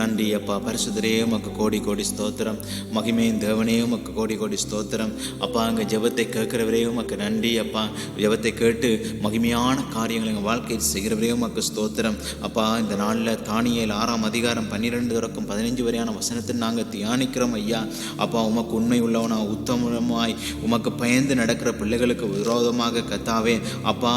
நன்றி அப்பா. பரிசுதரே உமக்கு கோடி கோடி ஸ்தோத்திரம். மகிமையின் தேவனே உமக்கு கோடி கோடி ஸ்தோத்திரம். அப்பா அங்கே ஜெபத்தை கேட்கிறவரே உமக்கு நன்றி அப்பா. ஜெபத்தை கேட்டு மகிமையான காரியங்களை எங்கள் வாழ்க்கையில் செய்கிறவரே உமக்கு ஸ்தோத்திரம். அப்பா இந்த நாளில் தானியல் ஆறாம் அதிகாரம் பன்னிரெண்டு தொடக்கம் பதினஞ்சு வரையான வசனத்தை நாங்கள் தியானிக்கிறோம் ஐயா. அப்பா உமக்கு உண்மை உள்ளவனா உத்தமமாய் உமக்கு பயந்து நடக்கிற பிள்ளைகளுக்கு விரோதமாக கத்தாவே. அப்பா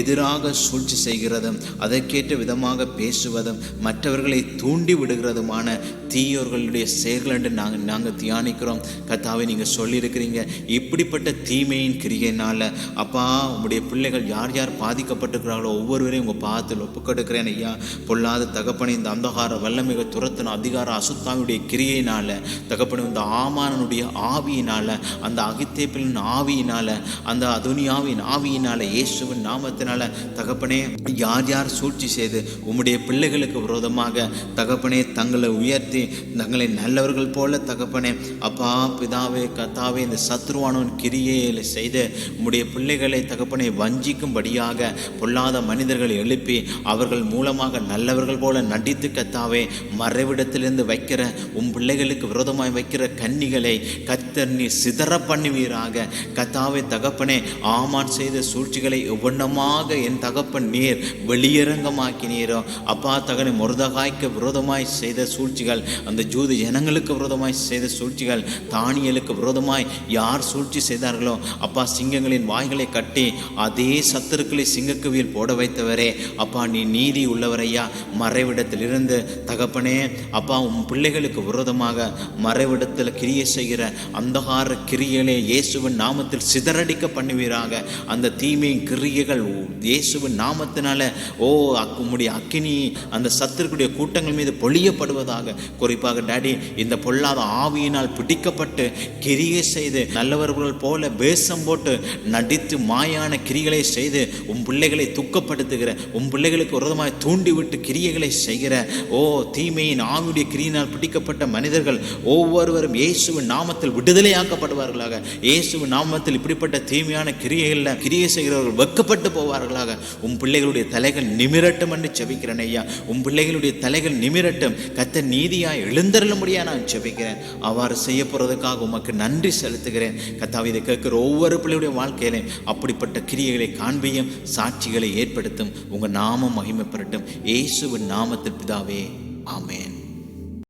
எதிராக சூழ்ச்சி செய்கிறதும் அதற்கேற்ற விதமாக பேசுவதும் மற்றவர்களை தூண்டி விடுகிறதுமான தீயோர்களுடைய செயல்கள் என்று நாங்கள் நாங்கள் தியானிக்கிறோம். கத்தாவை நீங்கள் சொல்லியிருக்கிறீங்க. இப்படிப்பட்ட தீமையின் கிரியினால் அப்பா உங்களுடைய பிள்ளைகள் யார் யார் பாதிக்கப்பட்டிருக்கிறார்களோ ஒவ்வொருவரையும் உங்கள் பாதத்தில் ஒப்புக்கொடுக்கிறேன் ஐயா. பொல்லாத தகப்பனை இந்த அந்தகார வல்லமிக துரத்தின அதிகார அசுத்தாவினுடைய கிரியையினால் தகப்பனை இந்த ஆமானனுடைய ஆவியினால் அந்த அகித்தேப்பிலின் ஆவியினால் அந்த அதுனியாவின் ஆவியினால் இயேசுவின் நாமத்தினால தகப்பனே யார் யார் சூழ்ச்சி செய்து உம்முடைய பிள்ளைகளுக்கு விரோதமாக தகப்பனே தங்களை உயர்த்தி தங்களை நல்லவர்கள் போல தகப்பனே. அப்பா பிதாவே கத்தாவே இந்த சத்ருவானவன் கிரியையில் செய்து உம்முடைய பிள்ளைகளை தகப்பனை வஞ்சிக்கும்படியாக பொல்லாத மனிதர்களை எழுப்பி அவர்கள் மூலமாக நல்லவர்கள் போல நடித்து கத்தாவே மறைவிடத்திலிருந்து வைக்கிற உன் பிள்ளைகளுக்கு விரோதமாய் வைக்கிற கன்னிகளை கத்தர் நீ சிதற பண்ணுவீராக கத்தாவே தகப்பனே ஆமான் செய்த சூழ்ச்சிகளை ஒவ்வொன்றமாக என் தகப்பன் நீர் வெளியரங்கமாக்கினீரோ. அப்பா தகனை முருதகாய்க்கு விரோதமாய் செய்த சூழ்ச்சிகள் அந்த ஜூது ஜனங்களுக்கு விரோதமாய் செய்த சூழ்ச்சிகள் தானியலுக்கு விரோதமாய் யார் சூழ்ச்சி செய்தார்களோ அப்பா சிங்கங்களின் வாய்களை கட்டி அதே சத்துருக்களை சிங்கக்குவியில் போட வைத்தவரே அப்பா நீ நீதி உள்ளவரையா மறைவிடத்திலிருந்து தகப்பனே அப்பா உன் பிள்ளைகளுக்கு விரோதமாக மறைவிடத்தில் கிரியை செய்கிற அந்தகார கிரியைகளை இயேசுவின் நாமத்தில் சிதறடிக்க பண்ணுவீராக. அந்த தீமையின் கிரியைகள் இயேசுவின் நாமத்தினால ஓ அக்கு- உம்முடைய அக்கினி அந்த சத்துருக்குடைய கூட்டங்கள் மீது ஒழியப்படுவதாக குறிப்பாக டாடி இந்த பொல்லாத ஆவியினால் பிடிக்கப்பட்டு கிரியை செய்து நல்லவர்கள் போல வேஷம் போட்டு நடித்து மாயான கிரிகளை செய்து உன் பிள்ளைகளை துக்கப்படுத்துகிற உன் பிள்ளைகளுக்கு விரோதமாய் தூண்டிவிட்டு கிரியைகளை செய்கிற ஓ தீமையின் ஆவியுடைய கிரியினால் பிடிக்கப்பட்ட மனிதர்கள் ஒவ்வொருவரும் இயேசுவின் நாமத்தில் விடுதலையாக்கப்படுவார்களாக. இயேசுவின் நாமத்தில் இப்படிப்பட்ட தீமையான கிரியைகளில் கிரியை செய்கிறவர்கள் வெக்கப்பட்டு போவார்களாக. உன் பிள்ளைகளுடைய தலைகள் நிமிரட்டும் என்று செபிக்கிறேன் ஐயா. உன் பிள்ளைகளுடைய தலைகள் நிமிரட்டும் கத்த நீதியாய் எழுந்தருளும்படியா நான் செபிக்கிறேன் அவ்வாறு செய்ய போறதுக்காக உமக்கு நன்றி செலுத்துகிறேன். கத்தாவை இதை கேட்குற ஒவ்வொரு பிள்ளையுடைய வாழ்க்கையிலையும் அப்படிப்பட்ட கிரியைகளை காண்பியும் சாட்சிகளை ஏற்படுத்தும். உங்க நாமம் மகிமைப்படட்டும் இயேசுவின் நாமத்தில் பிதாவே ஆமேன்.